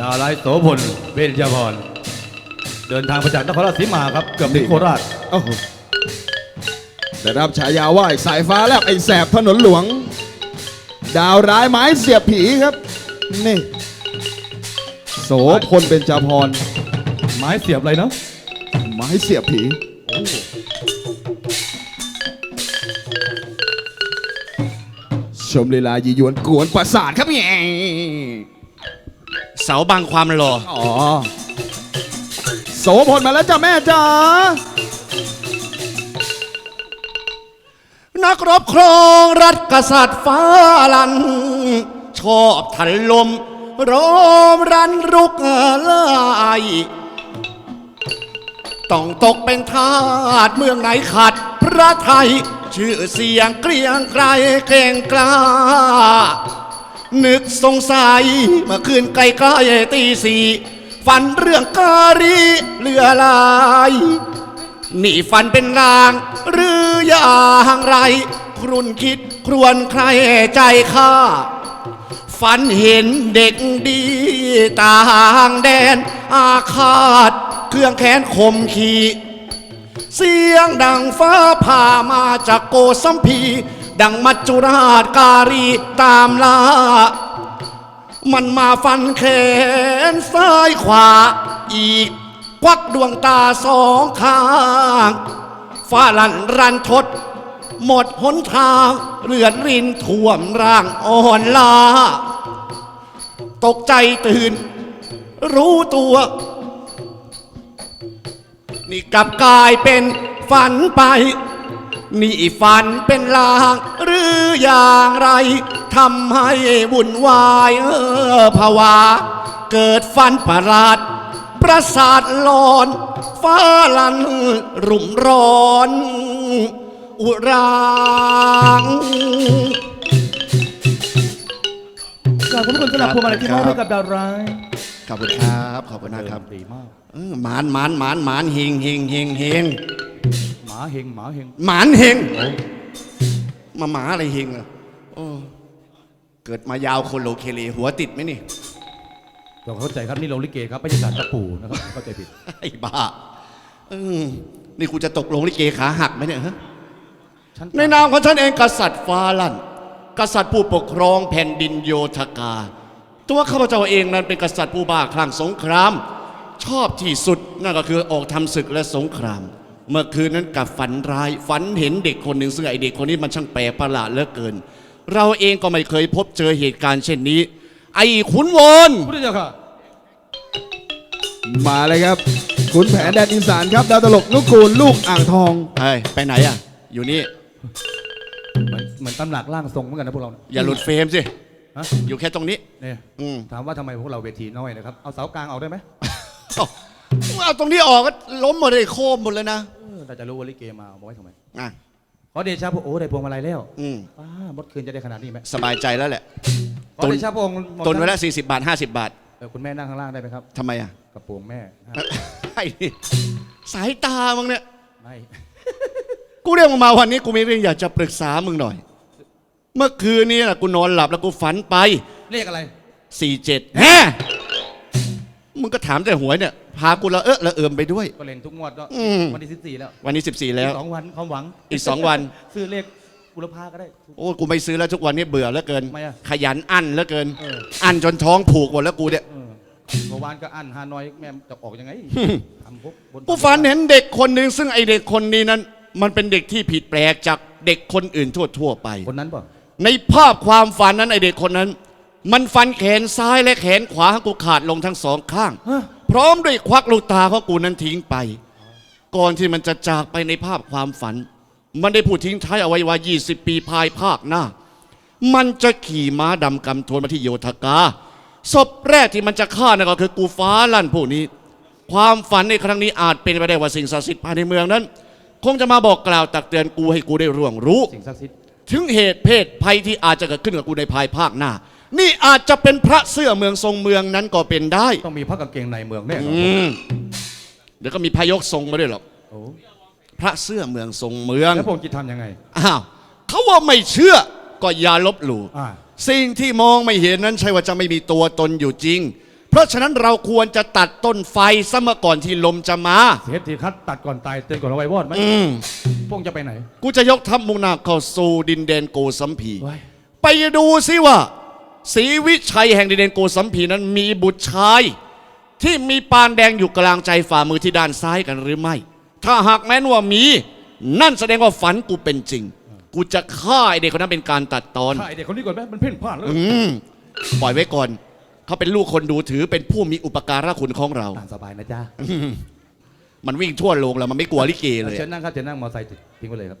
ดาวไลท์โสพลเบญจพร เดินทางมาจากนครราชสีมาครับ เกือบถึงโคราช โอ้โหได้รับฉายาว่าสายฟ้าแลบไอ้แสบถนนหลวง ดาวร้ายไม้เสียบผีครับ นี่ โสพลเป็นจาพร ไม้เสียบอะไรเนาะไม้เสียบผีชมลีลายียวนกวนประสาทครับแง่เสาบังความหล่ออ๋อโสพลมาแล้วจ้ะแม่จ๋านักรบครองรัฐกษัตริย์ฟ้าลัน ชอบทันลมโรมรันรุกไล่ต้องตกเป็นทาสเมืองไหนขัดพระไทย ชื่อเสียงเกรียงไกรเก่งกล้า นึกสงสัยเมื่อคืนใกล้ๆตีสี่ฝันเรื่องการีเรือลายนี่ฝันเป็นลาง หรืออย่างไร ครุนคิดครวนใครใจข้าฝันเห็นเด็กดีต่างแดน อาฆาต เครื่องแค้นคมขีเสียงดังฟ้าผ่ามาจากโกสัมพี ดังมัจจุราชการีตามล่า มันมาฟันแขนซ้ายขวาอีก ควักดวงตาสองข้างฟ้าลันรันทด หมดหนทางเลือดรินท่วมร่างอ่อนล้าตกใจตื่น รู้ตัว นี่กลับกลายเป็นฝันไป นี่ฝันเป็นลาง หรืออย่างไรทำให้วุ่นวายเออภาวาเกิดฝันประหลาด ประสาทหลอน ฟ้าลัน รุ่มร้อน อุรางขอบคุณสำหรับพวงมาลัยที่มอบให้กับดาวร้าย ขอบคุณครับ ขอบคุณนะครับดีมาก เออหมานหมานหมานหมานเฮงเฮงเฮงเฮงห มาเฮงหมาเฮงหมานเฮงมาหมาอะไรเฮงอะโอ้เกิดมายาวคนโลเคเลหัวติดไหมนี่ต้องเข้าใจครับนี่โรงลิเกครับไม่ใช่สารตะปูนะครับเข้าใจผิดไอ้บ้าเออนี่กูจะตกลงลิเกขาหักไหมเนี่ยฮะฉันในนามของฉันเองกษัตริย์ฟ้าลั่น กษัตริย์ผู้ปกครองแผ่นดินโยธกา ตัวข้าพเจ้าเองนั้นเป็นกษัตริย์ผู้บ้าคลั่งสงคราม ชอบที่สุดนั่นก็คือออกทำศึกและสงคราม เมื่อคืนนั้นกับฝันร้าย ฝันเห็นเด็กคนหนึ่งซึ่งไอเด็กคนนี้มันช่างแปลกประหลาดเหลือเกิน เราเองก็ไม่เคยพบเจอเหตุการณ์เช่นนี้ ไอ้ขุนวอนพุทธเจ้าค่ะ มาเลยครับขุนแผนแดนอีสานครับดาวตลกนุกูลลูกอ่างทองเฮ้ยไปไหนอะ อยู่นี่ เหมือนเหมือนตำหนักร่างทรงเหมือนกันนะพวกเราเนี่ยอย่าหลุดเฟรมสิฮะอยู่แค่ตรงนี้ เนี่ยอืมถามว่าทำไมพวกเราเวทีน้อยนะครับ เอาเสากลางออกได้ไหม เอาเอาตรงนี้ออกก็ล้มหมดเลยโค้มหมดเลยนะ เออแต่จะรู้ว่าลิเกมาเอาไว้ทำไมอะขอเดชะพระโอ้ได้พวงมาลัยแล้วอืมป้ามดคืนจะได้ขนาดนี้ไหมสบายใจแล้วแหละขอเดชะพระองค์หม่อมตุนไว้ท่าแล้ว40บาท50บาทเออคุณแม่นั่งข้างล่างได้ไหมครับทำไมอะกระโปรงแม่ฮะไอ้นี่สายตามึงเนี่ย ไม่ กูเรียกมึงมาวันนี้กูมีเรื่องอยากจะปรึกษามึงหน่อย เมื่อคืนนี้นะกูนอนหลับแล้วกูฝันไปเรียกอะไร47แฮะ มึงก็ถามแต่หวยเนี่ยพากูละเออละเอิมไปด้วย ก็เล่นทุกงวดก็อืม วันที่สิบสี่แล้ววันนี้ 14 แล้ว อีกสองวันความหวังอีกสองวัน ซื้อเลขบุรพาก็ได้ โอ้กูไม่ซื้อแล้วทุกวันนี้เบื่อแล้วเกิน ทำไมอะขยันอั้นแล้วเกิน เออ อั้นจนท้องผูกหมดแล้วกูเนี่ย เออเมื่อวานก็อันฮานอยแม่จะออกยังไงทำพวกบนกูฝันเห็นเด็กคนหนึ่งซึ่งไอเด็กคนนี้นั้น มันเป็นเด็กที่ผิดแปลกจากเด็กคนอื่นทั่ว ๆ ไป คนนั้นป่ะในภาพความฝันนั้นไอเด็กคนนั้น มันฟันแขนซ้ายและแขนขวาของกูขาดลงทั้งสองข้างฮะพร้อมด้วยควักลูกตาของกูนั้นทิ้งไป ก่อนที่มันจะจากไปในภาพความฝัน มันได้พูดทิ้งท้ายเอาไว้ว่า 20 ปีภายภาคหน้า มันจะขี่ม้าดำกำทวนมาที่โยธกาศพแรกที่มันจะฆ่านั่นก็คือกูฟ้าลั่นผู้นี้ ความฝันในครั้งนี้อาจเป็นไปได้ว่าสิ่งศักดิ์สิทธิ์ภายในเมืองนั้น คงจะมาบอกกล่าวตักเตือนกูให้กูได้ร่วงรู้ สิ่งศักดิ์สิทธิ์ ถึงเหตุเพศภัยที่อาจจะเกิดขึ้นกับกูในภายภาคหน้า นี่อาจจะเป็นพระเสื้อเมืองทรงเมืองนั้นก็เป็นได้ ต้องมีพระกางเกงในเมืองแน่นอนอืมเดี๋ยวก็มีพายกทรงมาด้วยหรอกโอ้พระเสื้อเมืองทรงเมืองแล้วพระองค์จะทำยังไง อ้าวเขาว่าไม่เชื่อก็อย่าลบหลู่อ่า สิ่งที่มองไม่เห็นนั้นใช่ว่าจะไม่มีตัวตนอยู่จริง เพราะฉะนั้นเราควรจะตัดต้นไฟซะเมื่อก่อนที่ลมจะมา เสียทีคัดตัดก่อนตายเตือนก่อนเอาไว้วอดไหมอืมพวกจะไปไหนกูจะยกทัพมุ่งหน้าเข้าสู่ดินแดนโกสัมพี ไว้ไปดูซิว่า ศรีวิชัยแห่งดินแดนโกสัมพีนั้นมีบุตรชาย ที่มีปานแดงอยู่กลางใจฝ่ามือที่ด้านซ้ายกันหรือไม่ ถ้าหากแม้นว่ามี นั่นแสดงว่าฝันกูเป็นจริง กูจะฆ่าไอเด็กคนนั้นเป็นการตัดตอนถ่ายเด็กคนนี้ก่อนไหมมันเพ่นพ่านแล้วอืมปล่อยไว้ก่อน เขาเป็นลูกคนดูถือเป็นผู้มีอุปการะคุณของเรา ตามสบายนะจ๊ะมันวิ่งทั่วโรงแล้วมันไม่กลัวลิเกเลย เชิญนั่งครับเชิญนั่งมอไซค์ทิ้งไว้เลยครับ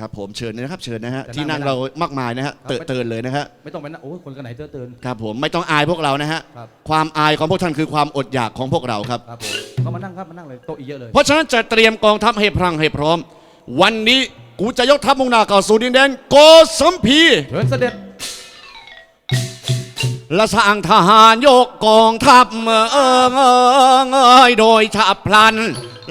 ครับผมเชิญนะครับเชิญนะฮะจะนั่งที่นั่งไม่นั่งเรามากมายนะฮะครับเติร์เตินเลยนะฮะไม่ต้องไปนั่งโอ้ยคนกันไหนเตือนเตือน ครับผมไม่ต้องอายพวกเรานะฮะครับ ความอายของพวกท่านคือความอดอยากของพวกเราครับ ครับผมเขามานั่งครับมานั่งเลยโต๊ะอีกเยอะเลย เพราะฉะนั้นจะเตรียมกองทัพให้พรังให้พร้อม วันนี้กูจะยกทัพมุ่งหน้าเข้าสู่ดินแดนโกสัมพีเชิญเสด็จ และสั่งทหารยกกองทัพเอ่อเอ่อเอ่อเอ่ยโดยฉับพลัน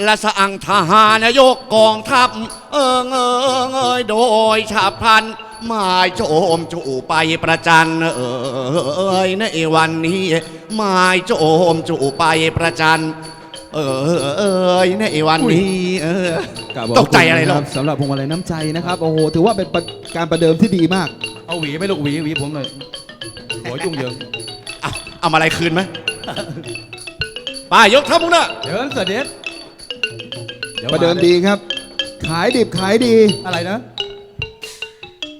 และสั่งทหารยกกองทัพเอ่อเอ่อเอ่ยโดยฉับพลันหมายโจมจูไปประจันเอ่ยในวันนี้หมายโจมจูไปประจันเอ่ยในวันนี้เออกราบขบตกใจอะไรคุณหรอคบสำหรับพวงมาลัยน้ำใจนะครับโอ้โหถือว่าเป็นประการประเดิมที่ดีมาก เอาหวีไหม่ลูกหวีหวีผมหน่อย หัวยุ่งเหยิงเอาเอามาอะไรคืนไหมไปยกทัพมุ่งหน้าเชิญเสด็จยวประเดิมดีครับ ขายดิบขายดี อะไรนะ